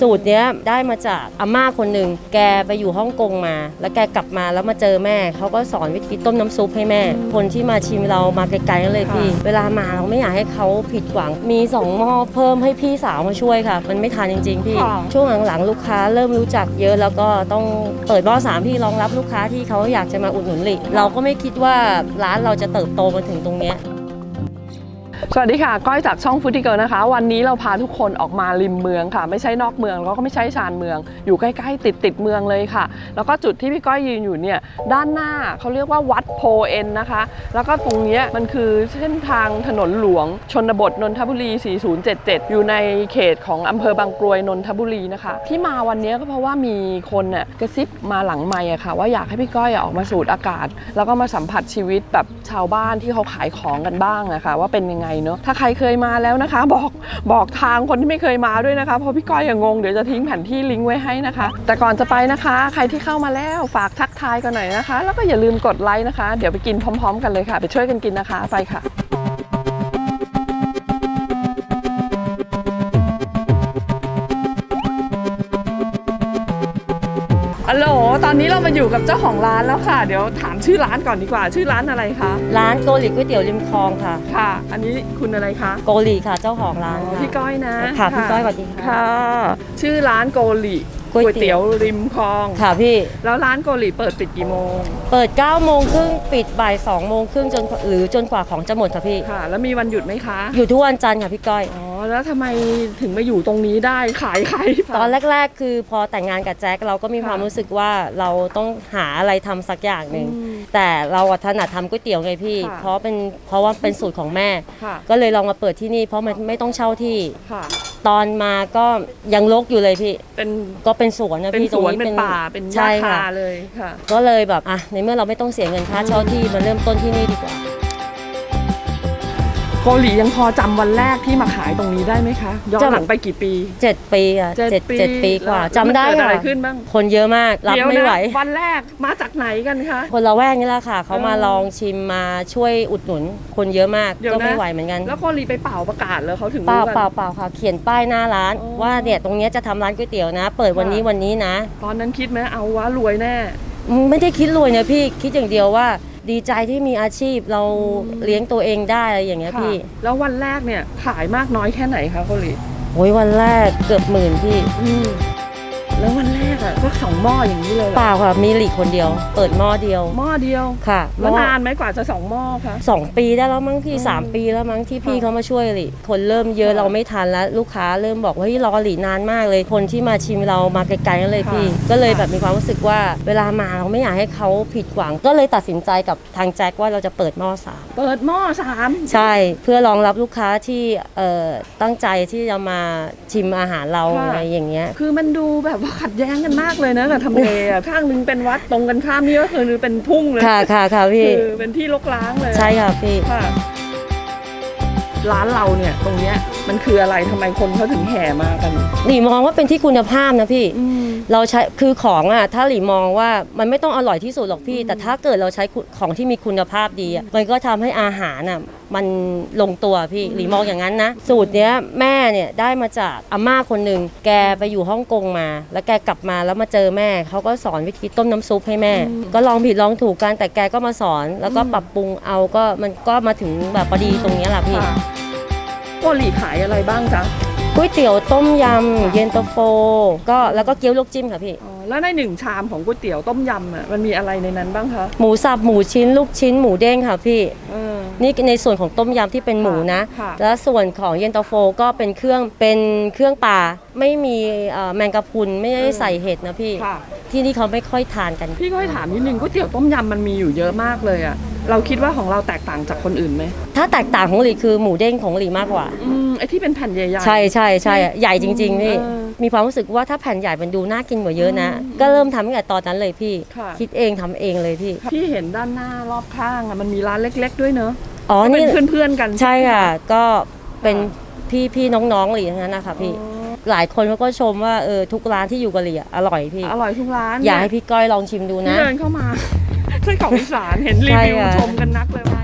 สูตรเนี้ยได้มาจากอาม่าคนหนึ่งแกไปอยู่ฮ่องกงมา แล้วแกกลับมาแล้วมาเจอแม่เขาก็สอนวิธีต้มน้ำซุปให้แม่ คนที่มาชิมเรามาไกลๆนั่นเลยพี่ เวลามาเราไม่อยากให้เขาผิดหวังมีสองหม้อเพิ่มให้พี่สาวมาช่วยค่ะ มันไม่ทันจริง ๆ พี่ค่ะช่วงหลังๆลูกค้าเริ่มรู้จักเยอะแล้วก็ต้องเปิดหม้อสามพี่รองรับลูกค้าที่เขาอยากจะมาอุดหนุนหลิเราก็ไม่คิดว่าร้านเราจะเติบโตมาถึงตรงเนี้ย สวัสดีค่ะ ก้อยจากช่องฟู้ดที่เกิลนะคะ วันนี้เราพาทุกคนออกมาริมเมืองค่ะ ไม่ใช่นอกเมืองแล้วก็ไม่ใช่ชานเมือง อยู่ใกล้ๆติดติดเมืองเลยค่ะ แล้วก็จุดที่พี่ก้อยยืนอยู่เนี่ยด้านหน้าเขาเรียกว่าวัดโพเอ็นนะคะ แล้วก็ตรงนี้มันคือเส้นทางถนนหลวง ชนบทนนทบุรี 4077 อยู่ในเขตของอำเภอบางกรวยนนทบุรีนะคะ ที่มาวันนี้ก็เพราะว่ามีคนน่ะกระซิบมาหลังไม่อะค่ะ ว่าอยากให้พี่ก้อยออกมาสูดอากาศ แล้วก็มาสัมผัสชีวิตแบบชาวบ้านที่เขาขายของกันบ้างนะคะว่าเป็นยังไงเนาะถ้าใครเคยมาแล้วนะคะ บอกบอกทางคนที่ไม่เคยมาด้วยนะคะเพราะพี่ก้อยอย่างงงเดี๋ยวจะทิ้งแผนที่ลิงก์ไว้ให้นะคะ แต่ก่อนจะไปนะคะ ใครที่เข้ามาแล้วฝากทักทายกันหน่อยนะคะ แล้วก็อย่าลืมกดไลค์นะคะ เดี๋ยวไปกินพร้อม ๆ กันเลยค่ะ ไปช่วยกันกินนะคะไปค่ะ อนนี้เรามาอยู่กับเจ้าของร้านแล้วค่ะ เดี๋ยวถามชื่อร้านก่อนดีกว่า ชื่อร้านอะไรคะ ร้านโกหลีก๋วยเตี๋ยวริมคลองค่ะ ค่ะ อันนี้คุณอะไรคะ โกหลีค่ะ เจ้าของร้านอ๋อค่ะพี่ก้อยนะค่ะพี่ก้อยสวัสดีค่ะค่ะชื่อร้านโกหลีก๋ก๋ววยยเตี๋เตี๋ยยววริมคลอง ค่ะพี่ แล้วร้านโกหลีเปิดปิดกี่โมง เปิด9โมงครึ่งปิดบ่าย2โมงครึ่งจนหรือจนกว่าของจะหมดค่ะพี่ ค่ะ แล้วมีวันหยุดไหมคะ อยู่ทุกวันจันทร์ค่ะพี่ก้อยอ๋อ แล้วทำไมถึงมาอยู่ตรงนี้ได้ขายใคร ตอนแรก ๆ คือพอแต่งงานกับแจ็คเราก็มีความรู้สึกว่าเราต้องหาอะไรทำสักอย่างหนึ่งอืมแต่เราอะถนัดทำก๋วยเตี๋ยวไงพี่ค่ะเพราะเป็นเพราะว่าเป็นสูตรของแม่ค่ะก็เลยลองมาเปิดที่นี่ เพราะมันไม่ต้องเช่าที่ค่ะตอนมาก็ยังรกอยู่เลยพี่ เป็นก็เป็นสวนนะเป็นพี่สตรงวนนี้เป็นป่าเป็นหญ้าใช่คาค่ะเลยค่ะ ก็เลยแบบอะในเมื่อเราไม่ต้องเสียเงินค่าเช่าที่มาเริ่มต้นที่นี่ดีกว่า โกหลียังพอจำวันแรกที่มาขายตรงนี้ได้ไหมคะย้อนหลังไปกี่ปี เจ็ดปีอะเจ็ดเจ็ดปีกว่าแล้วจำได้มันเกิดอะไรค่ะขึ้นบ้าง คนเยอะมากรับเดี๋ยวไม่นะไหว วันแรกมาจากไหนกันคะ คนละแวกนี่แหละค่ะเขามาเออ ลองชิมมาช่วยอุดหนุน คนเยอะมากเดี๋ยวนะก็ไม่ไหวเหมือนกันแล้วโกหลีไปเป่าประกาศเลยเขาถึงเปล่ารู้กัน เปล่าเปล่าค่ะ เขียนป้ายหน้าร้าน อ๋อว่าเนี่ยตรงเนี้ยจะทำร้านก๋วยเตี๋ยวนะ เปิดวันนี้ค่ะ วันนี้นะ ตอนนั้นคิดไหมเอาวะรวยแน่ ไม่ได้คิดรวยนะพี่คิดอย่างเดียวว่า ดีใจที่มีอาชีพเราเลี้ยงตัวเองได้อะไรอย่างเงี้ยค่ะพี่แล้ววันแรกเนี่ยขายมากน้อยแค่ไหนคะโกหลีโอ้ยวันแรกเกือบหมื่นพี่ อืม แล้ววันแรกอะก็สองหม้ออย่างนี้เลยเหรอเปล่าค่ะมีหลีกคนเดียว เปิดหม้อเดียวหม้อเดียวค่ะหแล้วม้อนานไหมกว่าจะสองหม้อคะ สองปีได้แล้วมั้งพี่อืมสามปีแล้วมั้งที่พี่ค่ะเขามาช่วยหลีคนเริ่มเยอะค่ะเราไม่ทันแล้วลูกค้าเริ่มบอกว่าเฮ้ยรอหลีนานมากเลย คนที่มาชิมเรามาไกลๆนั่นเลยพี่ค่ะก็เลยค่ะแบบมีความรู้สึกว่า เวลามาเราไม่อยากให้เขาผิดหวัง ก็เลยตัดสินใจกับทางแจ็คว่าเราจะเปิดหม้อสามเปิดหม้อสาม ใช่เพื่อรองรับลูกค้าที่เอ่อตั้งใจที่จะมาชิมอาหารเราอะไรอย่างเงี้ย คือมันดูแบบว่าขัดแย้งกันมากเลยนะกับทำเลอะข้างหนึงเป็นวัดตรงกันข้ามนี่ก็คือเป็นทุ่งเลยค่ะค่ะค่ะพี่คือเป็นที่รกร้างเลยใช่ค่ะพี่ค่ะร้านเราเนี่ยตรงเนี้ยมันคืออะไรทำไมคนเขาถึงแห่มากันหลีมองว่าเป็นที่คุณภาพนะพี่อืม เราใช้คือของอะถ้าหลีมองว่ามันไม่ต้องอร่อยที่สุดหรอกพี่ แต่ถ้าเกิดเราใช้คุณของที่มีคุณภาพดีอะมันก็ทำให้อาหารอะมันลงตัวพี่หลีมองอย่างนั้นนะ สูตรเนี้ยแม่เนี่ยได้มาจากอาม่าคนหนึ่งแกไปอยู่ฮ่องกงมา แล้วแกกลับมาแล้วมาเจอแม่เขาก็สอนวิธีต้มน้ำซุปให้แม่ ก็ลองผิดลองถูกกันแต่แกก็มาสอน แล้วก็ปรับปรุงเอาก็มันก็มาถึงแบบพอดีตรงเนี้ยแหละพี่ค่ะโกหลีขายอะไรบ้างจ๊ะ ก๋วยเตี๋ยวต้มยำเย็นตาโฟ ก็แล้วก็เกี๊ยวลูกจิ้มค่ะพี่ อ๋อแล้วในหนึ่งชามของก๋วยเตี๋ยวต้มยำอะมันมีอะไรในนั้นบ้างคะหมูสับหมูชิ้นลูกชิ้นหมูเด้งค่ะพี่เออ นี่ในส่วนของต้มยำที่เป็นหมูนะ ค่ะ แล้วส่วนของเย็นตาโฟก็เป็นเครื่องเป็นเครื่องปลาไม่มีเอ่อแมงกะพรุนไม่ได้ใส่เห็ดนะพี่ ค่ะ ที่นี่เขาไม่ค่อยทานกัน พี่ก็ให้ถามนิดนึงก๋วยเตี๋ยวต้มยำมันมีอยู่เยอะมากเลยอะเราคิดว่าของเราแตกต่างจากคนอื่นไหมถ้าแตกต่างของหลีคือหมูเด้งของหลีมากกว่า อืมไอที่เป็นแผ่นใหญ่ๆ ใช่ใช่ใช่ใหญ่จริงๆพี่เออมีความรู้สึกว่าถ้าแผ่นใหญ่มันดูน่ากินกว่าเยอะนะ อืมก็เริ่มทำตั้งแต่ตอนนั้นเลยพี่ ค่ะ คิดเองทำเองเลยพี่ พี่เห็นด้านหน้ารอบข้างอะมันมีร้านเล็ก ๆ ด้วยเนอะอ๋อก็เป็นี่นเพื่อนๆกัน ใช่ไหมค่ะ ก็เป็นค่ะพี่พี่น้องๆหลีทั้งนั้นนะคะพี่ อ๋อ หลายคนเขาก็ชมว่าเออทุกร้านที่อยู่กะหรี่อะอร่อยพี่ อร่อยทุกร้านอยากให้พี่ก้อยลองชิมดูพี่นะ เดินเข้ามาใช่ของอีสานเห็นรีใช่วิวค่ะ ชมกันนักเลยว่า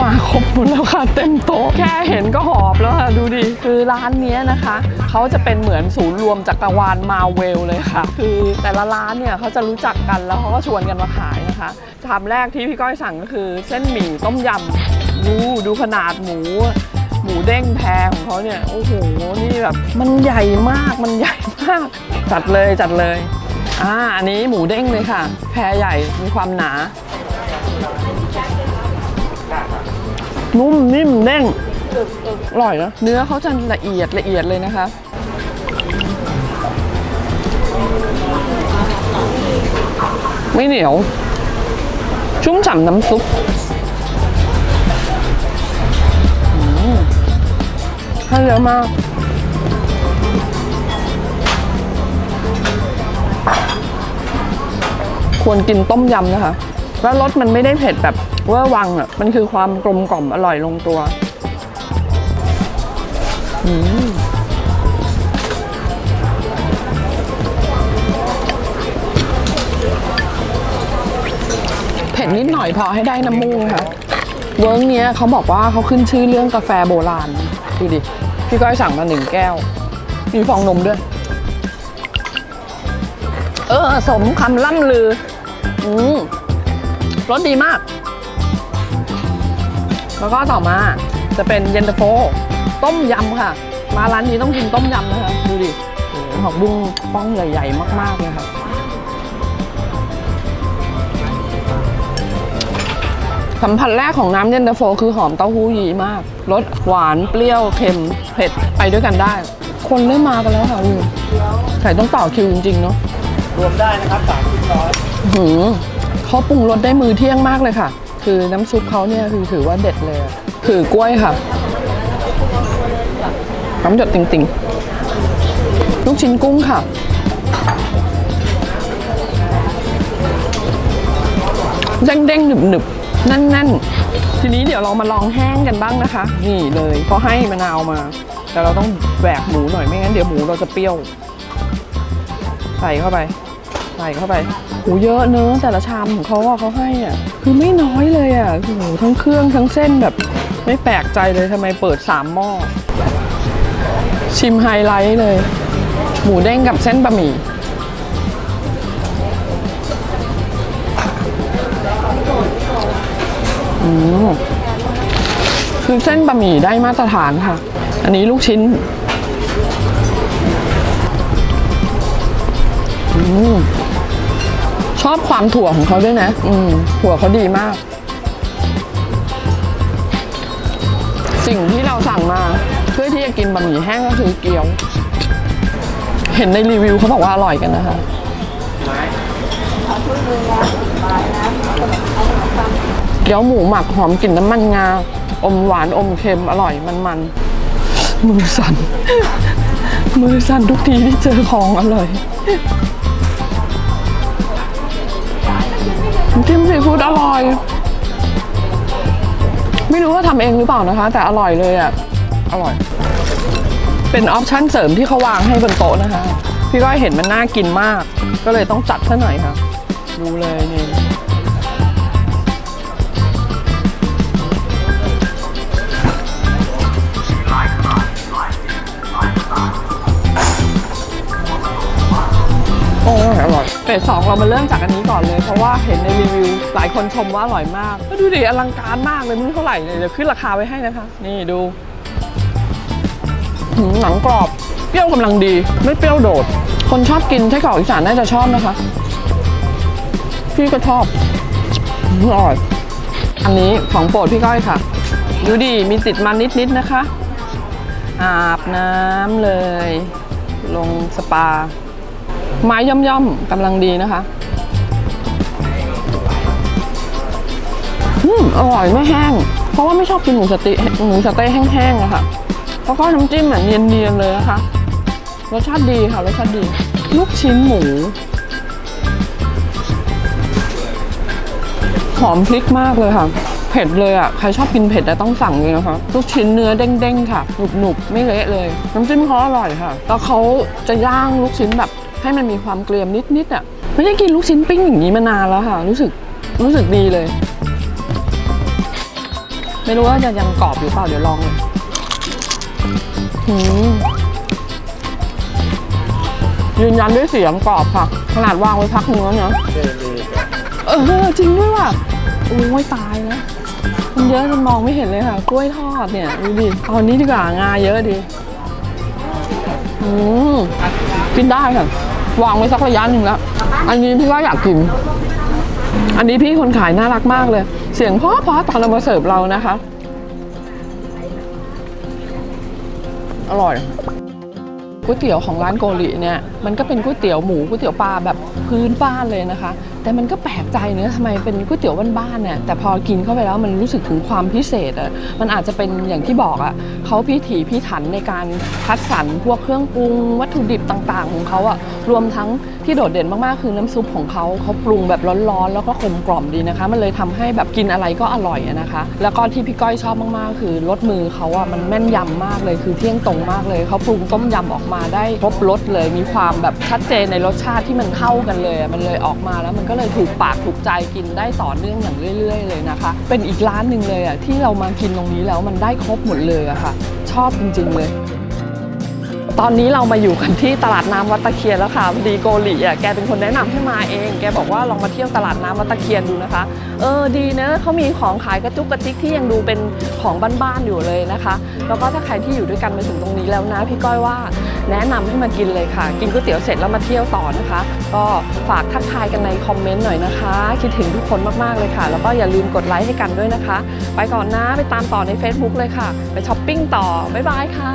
มาครบหมดแล้วค่ะเต็มโต๊ะแค่เห็นก็หอบแล้วค่ะ ดูดิ คือร้านเนี้ยนะคะ เขาจะเป็นเหมือนศูนย์รวมจักรวาลมาเวลเลยค่ะ คือแต่ละร้านเนี่ยเขาจะรู้จักกันแล้วเขาก็ชวนกันมาขายนะคะชามแรกที่พี่ก้อยสั่งก็คือเส้นหมี่ต้มยำดูดูขนาดหมู หมูเด้งแพรของเขาเนี่ย โอ้โห นี่แบบมันใหญ่มาก มันใหญ่มาก จัดเลยจัดเลย อ่า อันนี้หมูเด้งเลยค่ะ แพรใหญ่ มีความหนา นุ่มนิ่มเด้ง อร่อยนะ เนื้อเขาจะละเอียดละเอียดเลยนะคะ ไม่เหนียว ชุ่มฉ่ำน้ำซุป ให้เยอะมากควรกินต้มยำนะคะ แล้วรสมันไม่ได้เผ็ดแบบเวอร์วังอะ มันคือความกลมกล่อมอร่อยลงตัว เผ็ดนิดหน่อยพอให้ได้น้ำมูกค่ะ เวิร์กเนี้ยเขาบอกว่าเขาขึ้นชื่อเรื่องกาแฟโบราณ ดูดิ พี่ก้อยสั่งมาหนึ่งแก้ว มีฟองนมด้วย เออ สมคำล่ำลือ อืมรสดีมาก แล้วก็ต่อมาจะเป็นเย็นตาโฟ ต้มยำค่ะ มาร้านนี้ต้องกินต้มยำนะคะ ดูดิโอ้โหผักบุ้งป้องใหญ่ ๆ มาก ๆ เลยค่ะ สัมผัสแรกของน้ำเย็นตาโฟคือหอมเต้าหู้ยี้มากรสหวานเปรี้ยวเค็มเผ็ดไปด้วยกันได้ คนเริ่มมากันแล้วค่ะวิวใส่ต้องต่อคิวจริงๆเนาะรวมได้นะครับสามสิบร้อยหือเขาปรุงรสได้มือเที่ยงมากเลยค่ะ คือน้ำซุปเขาเนี่ยคือถือว่าเด็ดเลยอะถือกล้วยค่ะน้ำหยดติ่งๆ ลูกชิ้นกุ้งค่ะ เด้งๆหนึบๆ แน่นๆ ทีนี้เดี๋ยวเรามาลองแห้งกันบ้างนะคะ นี่เลยเขาให้มะนาวมา แต่เราต้องแหวกหมูหน่อยไม่งั้นเดี๋ยวหมูเราจะเปรี้ยว ใส่เข้าไป ใส่เข้าไปหูเยอะเนอะแต่ละชามของเขาอะเขาให้อะคือไม่น้อยเลยอะโอ้โหทั้งเครื่องทั้งเส้นแบบ ไม่แปลกใจเลยทำไมเปิดสามหม้อชิมไฮไลท์เลย หมูเด้งกับเส้นบะหมี่ คือเส้นบะหมี่ได้มาตรฐานค่ะ อันนี้ลูกชิ้นอืมชอบความถั่วของเขาด้วยนะ อืม ถั่วเขาดีมาก สิ่งที่เราสั่งมา เพื่อที่จะกินบะหมี่แห้งก็คือเกี๊ยว เห็นในรีวิวเขาบอกว่าอร่อยกันนะคะ เกี๊ยวหมูหมักหอมกลิ่นน้ำมันงา อมหวานอมเค็มอร่อยมันมันๆมือสั่น มือสั่นทุกทีที่เจอของอร่อยจิ้มซีฟู้ดอร่อย ไม่รู้ว่าทำเองหรือเปล่านะคะ แต่อร่อยเลยอะ อร่อย เป็นออปชั่นเสริมที่เขาวางให้บนโต๊ะนะคะ พี่ก้อยเห็นมันน่ากินมาก ก็เลยต้องจัดซะหน่อยค่ะ ดูเลยนี่ เฟสสองเรามาเริ่มจากอันนี้ก่อนเลย เพราะว่าเห็นในรีวิวหลายคนชมว่าอร่อยมาก ก็ดูดิอลังการมากเลยไม่รู้เท่าไหร่เลยเดี๋ยวขึ้นราคาไว้ให้นะคะ นี่ดูหนังกรอบ เปรี้ยวกำลังดี ไม่เปรี้ยวโดด คนชอบกินไส้กรอกอีสานน่าจะชอบนะคะ พี่ก็ชอบหืมอร่อยอันนี้ของโปรดพี่ก้อยค่ะ ดูดิมีติดมันนิดๆนะคะ อาบน้ำเลย ลงสปา ไม้ย่อมๆกำลังดีนะคะอืมอร่อยไม่แห้ง เพราะว่าไม่ชอบกินหมูสเต๊ะหมูสเต๊ะแห้งๆอะค่ะแล้วก็น้ำจิ้มอะเนียนๆเลยนะคะรสชาติดีค่ะรสชาติดี ลูกชิ้นหมูหอมพริกมากเลยค่ะ เผ็ดเลยอะ ใครชอบกินเผ็ดอะต้องสั่งเลยนะคะ ลูกชิ้นเนื้อเด้งๆค่ะหนุบๆ ไม่เละเลย น้ำจิ้มเขาอร่อยค่ะ แล้วเขาจะย่างลูกชิ้นแบบ ให้มันมีความเกรียมนิดๆอะไม่ได้กินลูกชิ้นปิ้งอย่างนี้มานานแล้วค่ะ รู้สึกรู้สึกดีเลย ไม่รู้ว่าจะยังกรอบอยู่เปล่าเดี๋ยวลองเลยหืมยืนยันด้วยเสียงกรอบค่ะ ขนาดวางไว้พักนึงแล้วเนี่ยเออจริงด้วยว่ะโอ้ยตายนะมันเยอะจนมองไม่เห็นเลยค่ะ กล้วยทอดเนี่ยดูดิเอาอันนี้ดีกว่างาเยอะดีอืมกินได้ค่ะ วางไว้สักระยะหนึ่งแล้ว อันนี้พี่ก็อยากกิน อันนี้พี่คนขายน่ารักมากเลย เสียงเพราะเพราะตอนเรามาเสิร์ฟเรานะคะ อร่อยก๋วยเตี๋ยวของร้านโกริเนี่ยมันก็เป็นก๋วยเตี๋ยวหมูก๋วยเตี๋ยวปลาแบบพื้นบ้านเลยนะคะ แต่มันก็แปลกใจเนื้อะทำไมเป็นก๋วยเตี๋ยวบ้านๆเนี่ยแต่พอกินเข้าไปแล้วมันรู้สึกถึงความพิเศษอะมันอาจจะเป็นอย่างที่บอกอะเขาพิถีพิถันในการคัดสรรพวกเครื่องปรุงวัตถุดิบต่างๆ ของเขาอะรวมทั้งที่โดดเด่นมากๆคือน้ำซุปของเขาเขาปรุงแบบร้อนๆ แล้วก็กลมกล่อมดีนะคะ มันเลยทำให้แบบกินอะไรก็อร่อยนะคะ แล้วก็ที่พี่ก้อยชอบมากๆ คือรสมือเขาอะมันแม่นยำมากเลยคือเที่ยงตรงมากเลยเขาปรุงต้มยำออกมาได้ครบรสเลยมีความแบบชัดเจนในรสชาติที่มันเข้ากันเลยมันเลยออกมาแล้วมันก็เลยถูกปากถูกใจกินได้ต่อเนื่องอย่างเรื่อย ๆ เลยนะคะ เป็นอีกร้านหนึ่งเลยอะที่เรามากินตรงนี้แล้วมันได้ครบหมดเลยอะค่ะ ชอบจริง ๆ เลย ตอนนี้เรามาอยู่กันที่ตลาดน้ำวัดตะเคียนแล้วค่ะพอดีโกลีอะแกเป็นคนแนะนำให้มาเอง แกบอกว่าลองมาเที่ยวตลาดน้ำวัดตะเคียนดูนะคะ เออดีเนอะเขามีของขายกระจุกกระจิกที่ยังดูเป็นของบ้านๆอยู่เลยนะคะ แล้วก็ถ้าใครที่อยู่ด้วยกันมาถึงตรงนี้แล้วนะ พี่ก้อยว่าแนะนำให้มากินเลยค่ะ กินก๋วยเตี๋ยวเสร็จแล้วมาเที่ยวต่อนะคะ ก็ฝากทักทายกันในคอมเมนต์หน่อยนะคะ คิดถึงทุกคนมากๆเลยค่ะ แล้วก็อย่าลืมกดไลค์ให้กันด้วยนะคะ ไปก่อนนะไปตามต่อใน Facebook เลยค่ะ ไปช้อปปิ้งต่อบ๊ายบายค่ะ